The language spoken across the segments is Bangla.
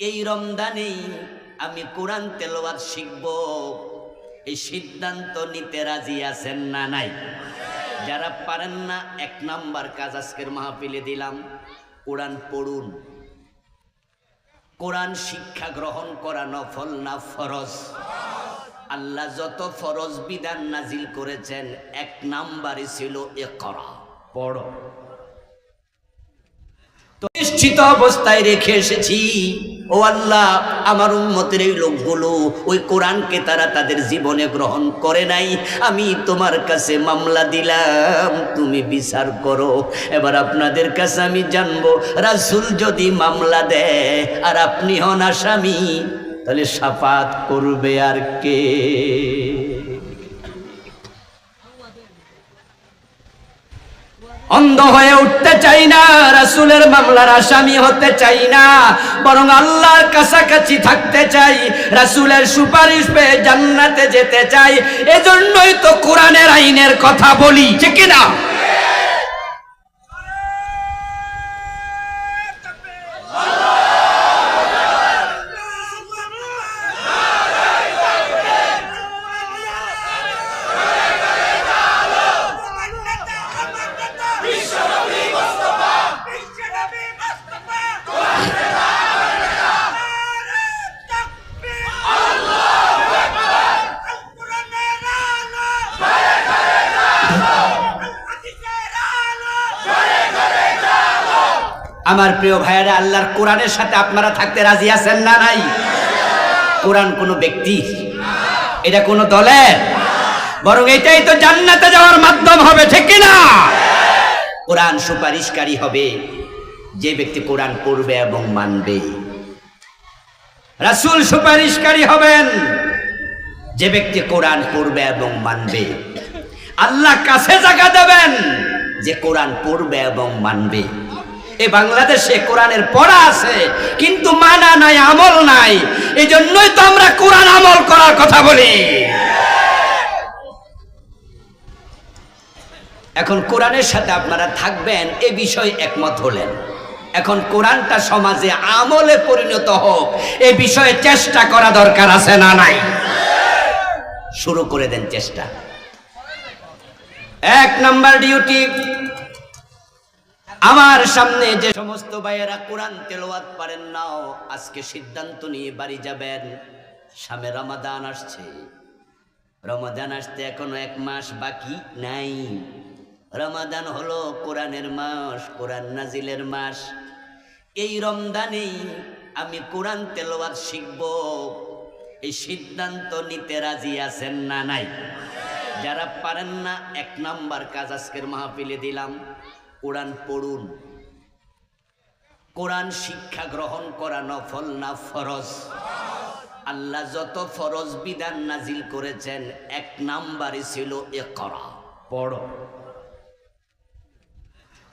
এই রমজানেই আমি কোরআন তেলাওয়াত শিখব। এই সিদ্ধান্ত নিতে রাজি আছেন না নাই? যারা পারেন না, এক নাম্বার কাজ আজকের মাহফিলে দিলাম। কোরআন পড়ুন। কোরআন শিক্ষা গ্রহণ করা নফল না ফরজ? আল্লাহ যত ফরজ বিধান নাজিল করেছেন, এক নাম্বারই ছিল এ করা পড়ো। তো নিশ্চিত অবস্থায় রেখে এসেছি। ও আল্লাহ, আমার উন্মতের এই লোকগুলো ওই কোরআনকে তারা তাদের জীবনে গ্রহণ করে নাই। আমি তোমার কাছে মামলা দিলাম, তুমি বিচার করো। এবার আপনাদের কাছে আমি জানব, রাসুল যদি মামলা দেয় আর আপনি হন আসামি, তাহলে সাফাত করবে আর কে? অন্ধ হয়ে উঠতে চাই না, রাসুলের মামলার আসামি হতে চাই না, বরং আল্লাহর কাছাকাছি থাকতে চাই, রাসুলের সুপারিশ পেয়ে জান্নাতে যেতে চাই, এজন্যই তো কোরআনের আইনের কথা বলি, ঠিক না আমার প্রিয় ভাইয়েরা, আল্লাহর কোরআনের সাথে আপনারা থাকতে রাজি আছেন না নাই? কোরআন কোনো ব্যক্তি, এটা কোনো দলের। বরং এটাই তো জান্নাতে যাওয়ার মাধ্যম হবে, ঠিক না? কোরআন সুপারিশকারী হবে, যে ব্যক্তি কোরআন পড়বে এবং মানবে। রাসূল সুপারিশকারী হবেন, যে ব্যক্তি কোরআন পড়বে এবং মানবে। আল্লাহ কাছে জায়গা দেবেন, যে কোরআন পড়বে এবং মানবে। এ বাংলাদেশে কোরআনের পড়া আছে, কিন্তু মানা নাই, আমল নাই। এই জন্যই তো আমরা কোরআন আমল করার কথা বলি। এখন কোরআনের সাথে আপনারা থাকবেন, এ বিষয়ে একমত হলেন। এখন কোরআনটা সমাজে আমলে পরিণত হোক, এ বিষয়ে চেষ্টা করা দরকার আছে না নাই? শুরু করে দেন চেষ্টা। এক নাম্বার ডিউটি আমার সামনে যে সমস্ত ভাইয়েরা কোরআন তেলাওয়াত পারেন নাও, আজকে সিদ্ধান্ত নিয়ে বাড়ি যাবেন। সামনে রমাদান আসছে। রমাদান আসতে এখনও এক মাস বাকি নাই। রমাদান হলো কোরআনের মাস, কোরআন নাজিলের মাস। এই রমদানেই আমি কোরআন তেলাওয়াত শিখব। এই সিদ্ধান্ত নিতে রাজি আছেন না নাই? যারা পারেন না, এক নাম্বার কাজ আজকের মাহফিলে দিলাম। কোরআন পড়ুন। কোরআন শিক্ষা গ্রহণ করা নফল না ফরজ? আল্লাহ যত ফরজ বিধান নাজিল করেছেন, এক নাম্বারই ছিল এ করা পড়ো।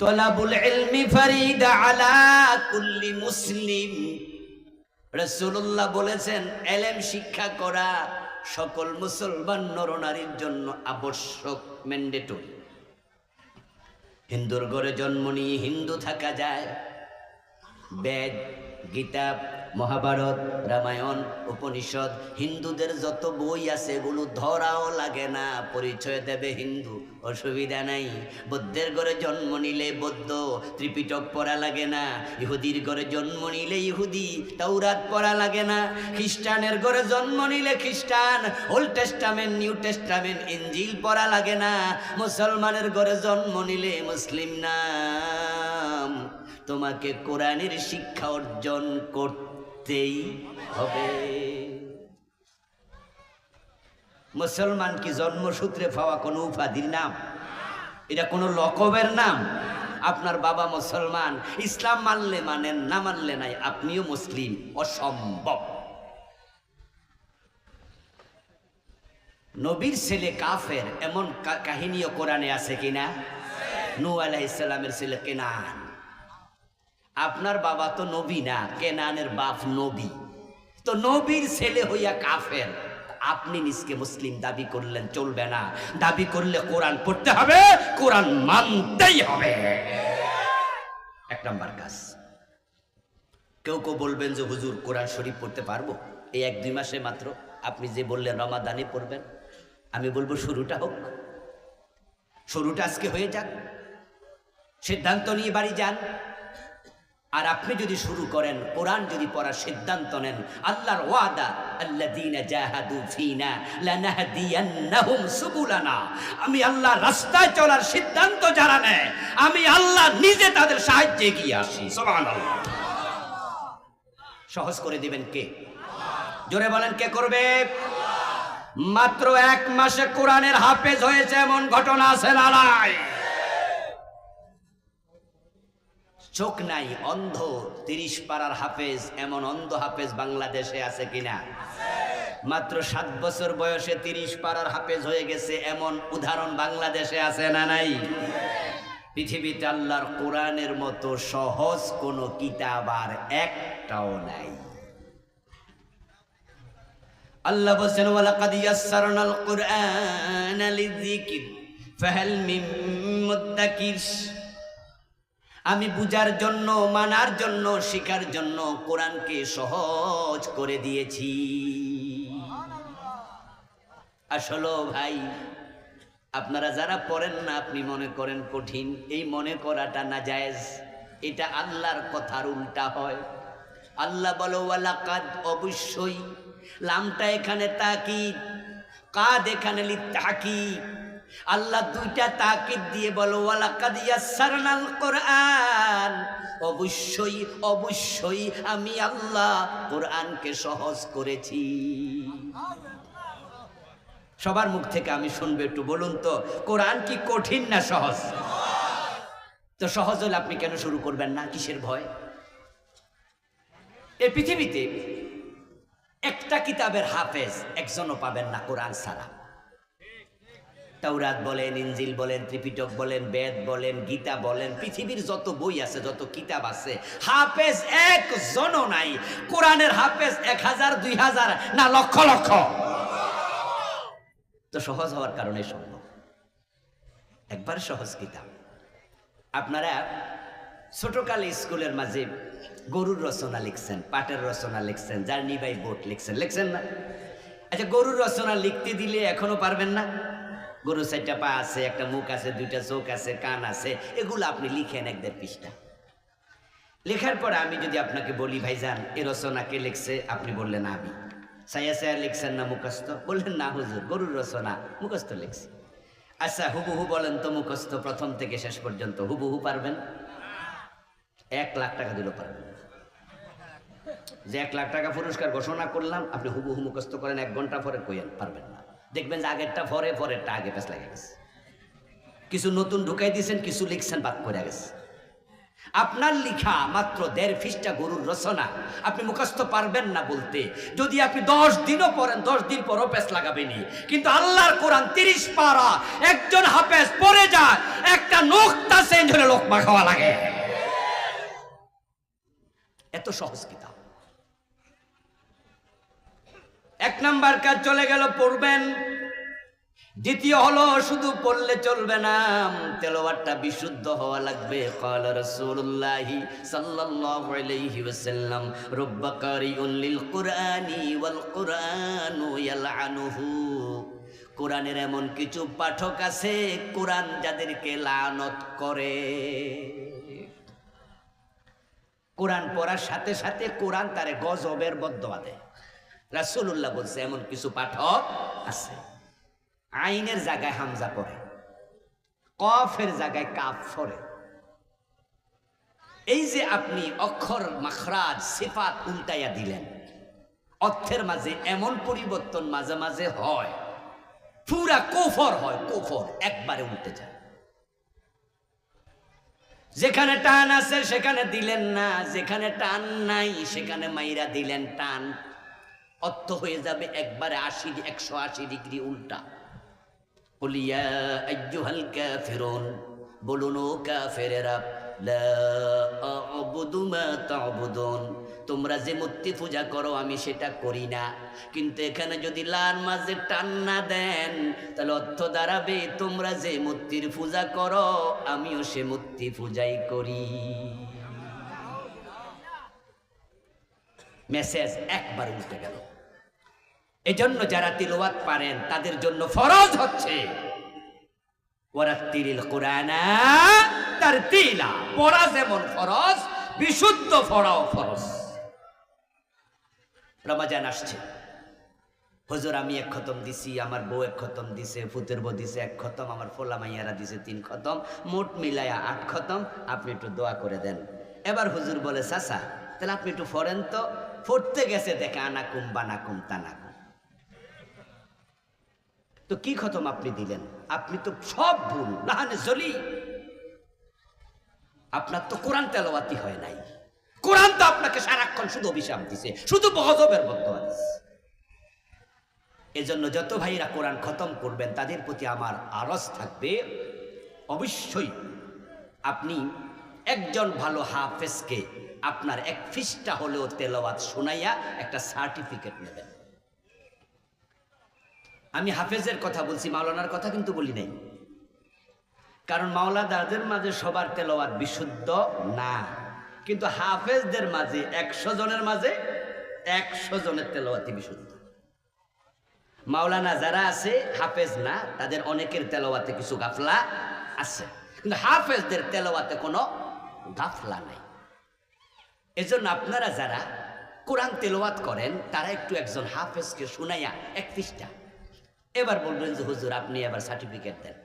তলাবুল ইলমি ফারিদা আলা কুল্লি মুসলিম। রাসূলুল্লাহ বলেছেন, এলেম শিক্ষা করা সকল মুসলমান নরনারীর জন্য আবশ্যক, ম্যান্ডেটরি। হিন্দুর ঘরে জন্ম নিয়ে হিন্দু থাকা যায়। বেদ গীতা মহাভারত, রামায়ণ, উপনিষদ, হিন্দুদের যত বই আছে এগুলো ধরাও লাগে না, পরিচয় দেবে হিন্দু, অসুবিধা নাই। বৌদ্ধের ঘরে জন্ম নিলে বৌদ্ধ, ত্রিপিটক পড়া লাগে না, ইহুদির ঘরে জন্ম নিলে ইহুদি, তাওরাত পড়া লাগে না, খ্রিস্টানের ঘরে জন্ম নিলে খ্রিস্টান, ওল্ড টেস্টামেন্ট, নিউ টেস্টামেন্ট, ইঞ্জিল পড়া লাগে না, মুসলমানের ঘরে জন্ম নিলে মুসলিম নাম। তোমাকে কোরআনের শিক্ষা অর্জন করতেই হবে। মুসলমান কি জন্মসূত্রে পাওয়া কোনো উপাধির নাম? এটা কোনো লকবের নাম? আপনার বাবা মুসলমান, ইসলাম মানলে মানেন না মানলে নাই, আপনিও মুসলিম, অসম্ভব। নবীর ছেলে কাফের, এমন কাহিনীও কোরআনে আছে কিনা? নু আলাহ ছেলে কেনান। আপনার বাবা তো নবী না, কেনানের বাপ নবী। তো নবীর ছেলে হইয়া কাফের। আপনি নিজকে মুসলিম দাবি করলেন, চলবে না। দাবি করলে কোরআন পড়তে হবে, কোরআন মানতেই হবে। এক নাম্বার কাজ। কেউ কেউ বলবেন যে, হুজুর, কোরআন শরীফ পড়তে পারব? এই এক দুই মাসে মাত্র আপনি যে বললেন, রমাদানে পড়বেন। আমি বলব, শুরুটা হোক। শুরুটা আজকে হয়ে যাক। সিদ্ধান্ত নিয়ে বাড়ি যান। আর আপনি যদি শুরু করেন, কোরআন যদি পড়ার সিদ্ধান্ত নেন, আল্লাহর ওয়াদা আমি আল্লাহ রাস্তায় চলার সিদ্ধান্ত যারা নেয়, আমি আল্লাহ নিজে তাদের সাহায্যে এগিয়ে আসি। সহজ করে দিবেন কে? জোরে বলেন, কে করবে? মাত্র এক মাসে কোরআনের হাফেজ হয়েছে, এমন ঘটনা আছে না নাই চোখ নাই, অন্ধ। তিরিশ পাড়ার হাফেজ, এমন অন্ধ হাফেজ বাংলাদেশে আছে কিনা? মাত্র সাত বছর বয়সে তিরিশ পাড়ার হাফেজ হয়ে গেছে, এমন উদাহরণ বাংলাদেশে আছে না নাই? পৃথিবীতে আল্লাহর কোরআনের মতো সহজ কোনো কিতাব আর একটাও নাই। আল্লাহ বলছেন, ওয়ালাকাদ ইয়াসসারনাল কুরআনা লিযিকির, ফাহাল মিন মুদ্দাকির। আমি বুঝার জন্য, মানার জন্য, শেখার জন্য কোরআনকে সহজ করে দিয়েছি। আসলে ভাই, আপনারা যারা পড়েন না, আপনি মনে করেন কঠিন। এই মনে করাটা না জায়েজ এটা আল্লাহর কথার উল্টা হয়। আল্লাহ বলো, ওয়ালাকাদ অবশ্যই লামটা এখানে তাকি কাদ এখানে লি তাকিদ আল্লাহ দুইটা তাকিদ দিয়ে বলো, ওয়ালাকাদ ইয়াসসারনাল কোরআন। অবশ্যই অবশ্যই আমি আল্লাহ কোরআনকে সহজ করেছি। সবার মুখ থেকে আমি শুনব একটু, বলুন তো, কোরআন কি কঠিন না সহজ? তো সহজ হলে আপনি কেন শুরু করবেন না? কিসের ভয়? এই পৃথিবীতে একটা কিতাবের হাফেজ একজনও পাবেন না কোরআন ছাড়া। তাওরাত বলেন ইঞ্জিল বলেন, ত্রিপিটক বলেন, বেদ বলেন, গীতা বলেন, পৃথিবীর যত বই আছে, যত কিতাব আছে, হাফেজ একজনও নাই। কোরআনের হাফেজ এক হাজার, দুই হাজার, না লক্ষ লক্ষ। তো সহজ হওয়ার কারণে সম্ভব। একবার সহজ কিতাব। আপনারা ছোটকালে স্কুলের মাঝে গরুর রচনা লিখছেন, পাটের রচনা লিখছেন, জার্নি বাই বোট লিখছেন লিখছেন না? আচ্ছা গরুর রচনা লিখতে দিলে এখনও পারবেন না? গরু চারটা পা আছে, একটা মুখ আছে, দুইটা চোখ আছে, কান আছে, এগুলো আপনি লিখেন এক দেড় পৃষ্ঠা। লেখার পরে আমি যদি আপনাকে বলি, ভাইজান, এ রচনা কে লিখছে? আপনি বললেন, আমি। সাইয়া সাইয়া লিখছেন না মুখস্থ? বললেন, না, হুজুর, গরুর রচনা, মুখস্থ লিখছি। আচ্ছা হুবহু বলেন তো মুখস্থ প্রথম থেকে শেষ পর্যন্ত, হুবহু পারবেন? এক লাখ টাকা দিলেও পারবেন। যে এক লাখ টাকা পুরস্কার ঘোষণা করলাম, আপনি হুবহু মুখস্থ করেন, এক ঘণ্টা পরে কইেন পারবেন না। দেখবেন যে আগেরটা পরে, পরেরটা আগে পেছ লাগে গেছে। কিছু নতুন ঢুকাই দিয়েছেন, কিছু লিখছেন, বাদ করে গেছে। আপনার লিখা মাত্র দেড় ফিসটা গরুর রচনা, আপনি মুখস্থ পারবেন না বলতে। যদি আপনি দশ দিনও পড়েন, দশ দিন পরও পেস লাগাবেনি কিন্তু আল্লাহর কোরআন তিরিশ পারা, একজন হাফেজ পড়ে যায়, একটা নোকটা চেঞ্জ হলে লোক মাখাওয়া লাগে। এত সহজ কিতাব। এক নাম্বার কাজ চলে গেল পড়বেন দ্বিতীয় হলো শুধু পড়লে চলবে না তেলাওয়াতটা বিশুদ্ধ হওয়া লাগবে قال رسول الله صلى الله عليه وسلم رب قارئ للقرآن والقرآن يلعنه কোরআনের এমন কিছু পাঠক আছে কোরআন যাদেরকে লানত করে কোরআন পড়ার সাথে সাথে কোরআন তারে গজবের বদয়া দেয় রাসূলুল্লাহ বলছে, এমন কিছু পাঠক আছে। আইনের জায়গায় হামজা পড়ে, কফের জায়গায় কাফ ফরে এই যে আপনি অক্ষর, মাখরাজ, সিফাত উল্টাইয়া দিলেন, অর্থের মাঝে এমন পরিবর্তন মাঝে মাঝে হয়, পুরা কোফর হয়, কোফর একবারে উল্টে যায়। যেখানে টান আছে সেখানে দিলেন না, যেখানে টান নাই সেখানে মাইরা দিলেন টান। অর্থ হয়ে যাবে একবারে আশি, একশো আশি ডিগ্রি উল্টা। বলিয়া আইয়ুহাল কাফিরুন বলুন, ও কাফেরেরা তোমরা যে মূর্তি পূজা করো, আমি সেটা করি না। কিন্তু এখানে যদি লার মাঝে টান না দেন, তাহলে অর্থ দাঁড়াবে, তোমরা যে মূর্তির পূজা করো, আমিও সে মূর্তি পূজাই করি। মেসেজ একবার উল্টে গেল। এজন্য যারা তিলওয়াত পারেন, তাদের জন্য ফরজ হচ্ছে। ওরাত্তিরিল কোরআনা তার তিলা পড়া যেমন ফরজ, বিশুদ্ধ পড়াও ফরজ। রমাজান আসছে। হুজুর, আমি এক খতম দিছি, আমার বউ এক খতম দিছে ফুতের বউ দিছে এক খতম, আমার ফোলা মাইয়ারা দিছে তিন খতম, মোট মিলায়া আট খতম। আপনি একটু দোয়া করে দেন। এবার হুজুর বলে, চাচা, তাহলে আপনি একটু ফরেন তো। পড়তে গেছে, দেখে আনাকুম বানাকুম তানাকুম। তো কি খতম আপনি দিলেন? আপনি তো সব ভুল। নাহানে জলি আপনার তো কোরআন তেলাওয়াতি হয় নাই। কোরআন তো আপনাকে সারাক্ষণ শুধু অভিশাপ দিছে, শুধু বহজবের বর্তমান এজন্য যত ভাইরা কোরআন খতম করবেন, তাদের প্রতি আমার আরজ থাকবে, অবশ্যই আপনি একজন ভালো হাফেজকে আপনার এক ফিসটা হলেও তেলাওয়াত শোনাইয়া একটা সার্টিফিকেট নেবেন। আমি হাফেজের কথা বলছি, মাওলানার কথা কিন্তু বলি নাই। কারণ মাওলাদারদের মাঝে সবার তেলাওয়াত বিশুদ্ধ না, কিন্তু হাফেজদের মাঝে, একশো জনের মাঝে একশো জনের তেলাওয়াতি বিশুদ্ধ। মাওলানা যারা আছে, হাফেজ না, তাদের অনেকের তেলাওয়াতে কিছু গাফলা আছে। কিন্তু হাফেজদের তেলাওয়াতে কোনো গাফলা নাই। এজন্য আপনারা যারা কোরআন তেলাওয়াত করেন, তারা একটু একজন হাফেজকে শুনাইয়া এক পৃষ্ঠা। এবার বলবেন যে, হুজুর, আপনি এবার সার্টিফিকেট দেন।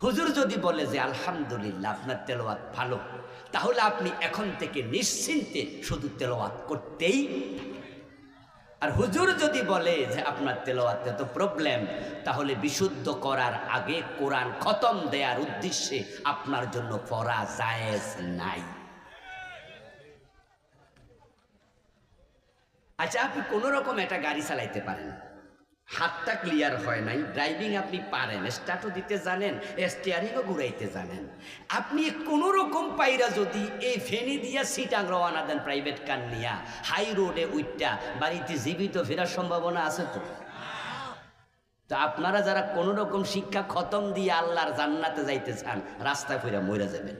হুজুর যদি বলে যে, আলহামদুলিল্লাহ, আপনার তেলাওয়াত ভালো, তাহলে আপনি এখন থেকে নিশ্চিন্তে শুধু তেলাওয়াত করতেই আর হুজুর যদি বলে যে, আপনার তেলাওয়াতে তো প্রবলেম তাহলে বিশুদ্ধ করার আগে কোরআন খতম দেওয়ার উদ্দেশ্যে আপনার জন্য পড়া জায়েজ নাই। আচ্ছা আপনি কোনো রকম একটা গাড়ি চালাইতে পারেন। হাতটা ক্লিয়ার হয় নাই ড্রাইভিং আপনি পারেন স্টার্টও দিতে জানেন স্টিয়ারিংও ঘুরাইতে জানেন। আপনি কোনো রকম পাইরা যদি এই ফেনি দিয়া সিটাং রওয়ানা দেন প্রাইভেট কার নিয়া হাই রোডে উইটটা বাড়িতে জীবিত ফেরার সম্ভাবনা আছে তো? তা আপনারা যারা কোনো রকম শিক্ষা খতম দিয়ে আল্লাহর জান্নাতে যাইতে চান রাস্তা ফিরে মরে যাবেন।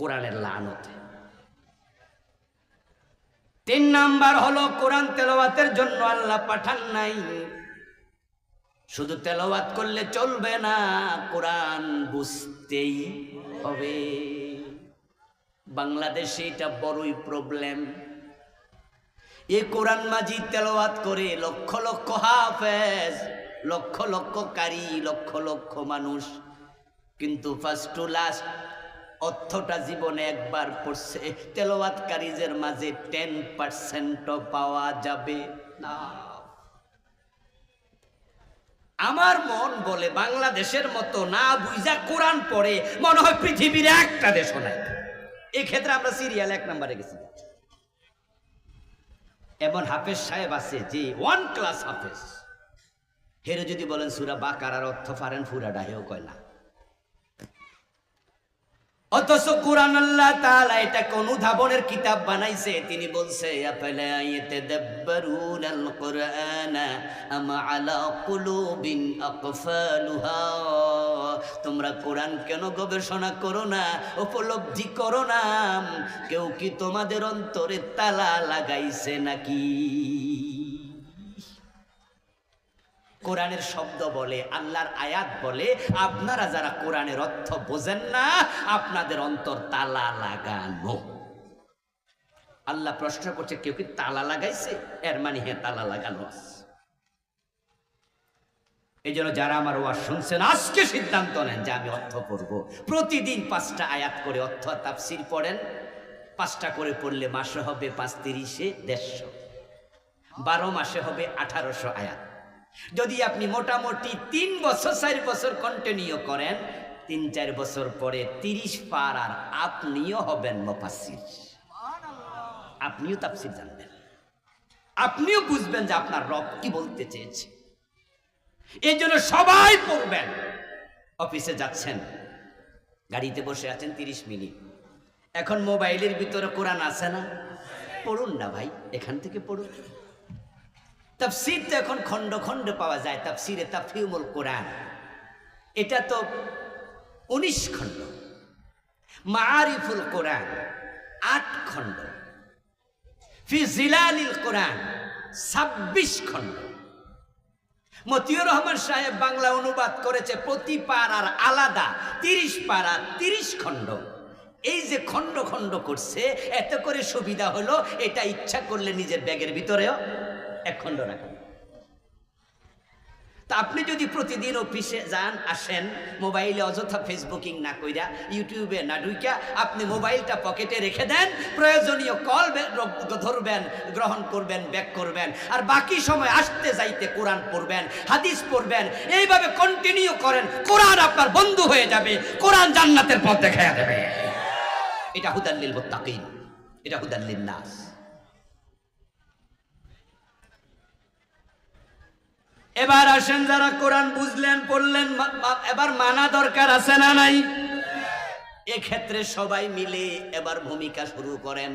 কোরআনের লানতে। তিন নাম্বার হলো কোরআন তেলাওয়াতের জন্য আল্লাহ পাঠান নাই। শুধু তেলাওয়াত করলে চলবে না, কোরআন বুঝতেই হবে। বাংলাদেশে এটা বড়ই প্রবলেম এ কোরআন মাজি তেলাওয়াত করে লক্ষ লক্ষ হাফেজ, লক্ষ লক্ষ কারি, লক্ষ লক্ষ মানুষ। কিন্তু ফার্স্ট টু লাস্ট অর্থটা জীবনে একবার পড়ছে। তেলাওয়াতকারীদের মাঝে টেন পার্সেন্টও পাওয়া যাবে না। আমার মন বলে বাংলাদেশের মতো না বুঝা কোরআন পড়ে, মনে হয় পৃথিবীর একটা দেশও নাই। এই ক্ষেত্রে আমরা সিরিয়াল এক নম্বরে গেছি। এমন হাফেজ সাহেব আছে যে ওয়ান ক্লাস হাফেজ। হেরে যদি বলেন সুরা বা কারার অর্থ পারেন ফুরা ডাহেও কয় না। অথচ কোরআন আল্লাহ তাআলা এটাকে অনুধাবনের কিতাব বানাইছে, তিনি বলছে, আফালা ইয়াতাদাব্বারুনাল কুরআনা আম আলা কুলুবিন আকফালুহা? তোমরা কোরআন কেন গবেষণা করো না, উপলব্ধি করো না। কেউ কি তোমাদের অন্তরে তালা লাগাইছে নাকি? কোরআনের শব্দ বলে, আল্লাহর আয়াত বলে, আপনারা যারা কোরআনের অর্থ বোঝেন না, আপনাদের অন্তর তালা লাগানো। আল্লাহ প্রশ্ন করছে, কেউ কি তালা লাগাইছে? এর মানে হ্যাঁ তালা লাগানো এই জন্য যারা আমার ওয়াজ শুনছেন, আজকে সিদ্ধান্ত নেন যে আমি অর্থ পড়ব। প্রতিদিন পাঁচটা আয়াত করে অর্থ তাফসির পড়েন। পাঁচটা করে পড়লে মাসে হবে পাঁচ তিরিশে দেড়শো। বারো মাসে হবে আঠারোশো আয়াত। যদি আপনি মোটামুটি তিন বছর, চার বছর কন্টিনিউ করেন, তিন, চার বছর পরে তিরিশ পার আর আপনিও হবেন মোফাসির আপনিও তাফসির জানবেন। আপনিও বুঝবেন যে আপনার রব কি বলতে চেয়েছে। এই জন্য সবাই পড়বেন। অফিসে যাচ্ছেন। গাড়িতে বসে আছেন তিরিশ মিনিট। এখন মোবাইলের ভিতরে কোরআন আছে না? পড়ুন না ভাই, এখান থেকে পড়ুন। তাফসির তো এখন খণ্ড খণ্ড পাওয়া যায়, তাফসিরে তাফিউমুল কোরআন। এটা তো উনিশ খণ্ড। মারিফুল কোরআন, আট খণ্ড। ফি জিলালিল কোরআন, ছাব্বিশ খণ্ড। মতিউর রহমান সাহেব বাংলা অনুবাদ করেছে প্রতি পাড়ার আলাদা, তিরিশ পাড়া তিরিশ খণ্ড। এই যে খণ্ড খণ্ড করছে, এত করে সুবিধা হলো, এটা ইচ্ছা করলে নিজের ব্যাগের ভিতরেও এক খণ্ড রাখুন তা আপনি যদি প্রতিদিন অফিসে যান, আসেন, মোবাইলে অযথা ফেসবুকিং না কইরা, ইউটিউবে না ঢুইকা, আপনি মোবাইলটা পকেটে রেখে দেন, প্রয়োজনীয় কল ধরবেন, গ্রহণ করবেন, ব্যাক করবেন, আর বাকি সময় আসতে যাইতে কোরআন পড়বেন, হাদিস পড়বেন, এইভাবে কন্টিনিউ করেন, কোরআন আপনার বন্ধু হয়ে যাবে, কোরআন জান্নাতের পথ দেখা দেবে। এটা হুদাল্লিল মুত্তাকিন, এটা হুদাল্লিল নাস। এবার আসেন যারা কোরআন বুঝলেন, পড়লেন এবার মানা দরকার আছে না নাই? এক্ষেত্রে সবাই মিলে এবার ভূমিকা শুরু করেন।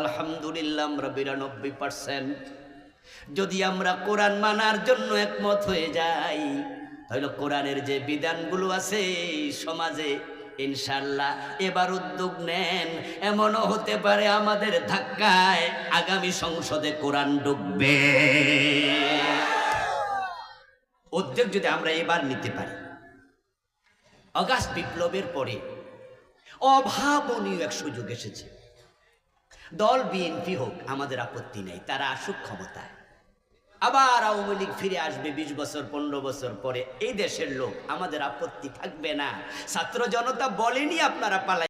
আলহামদুলিল্লাহ আমরা বিরানব্বই পার্সেন্ট যদি আমরা কোরআন মানার জন্য একমত হয়ে যাই, তাহলে কোরআনের যে বিধানগুলো আছে সমাজে ইনশাল্লাহ এবার উদ্যোগ নেন। এমনও হতে পারে আমাদের ধাক্কায় আগামী সংসদে কোরআন ঢুকবে। উদ্যোগ যদি আমরা এবার নিতে পারি। অগাস্ট বিপ্লবের পরে অভাবনীয় এক সুযোগ এসেছে। দল বিএনপি হোক, আমাদের আপত্তি নেই, তারা আসুক ক্ষমতায়। আবার আওয়ামী লীগ ফিরে আসবে বিশ বছর, পনেরো বছর পরে। এই দেশের লোক, আমাদের আপত্তি থাকবে না। ছাত্র জনতা বলেনি আপনারা পালাই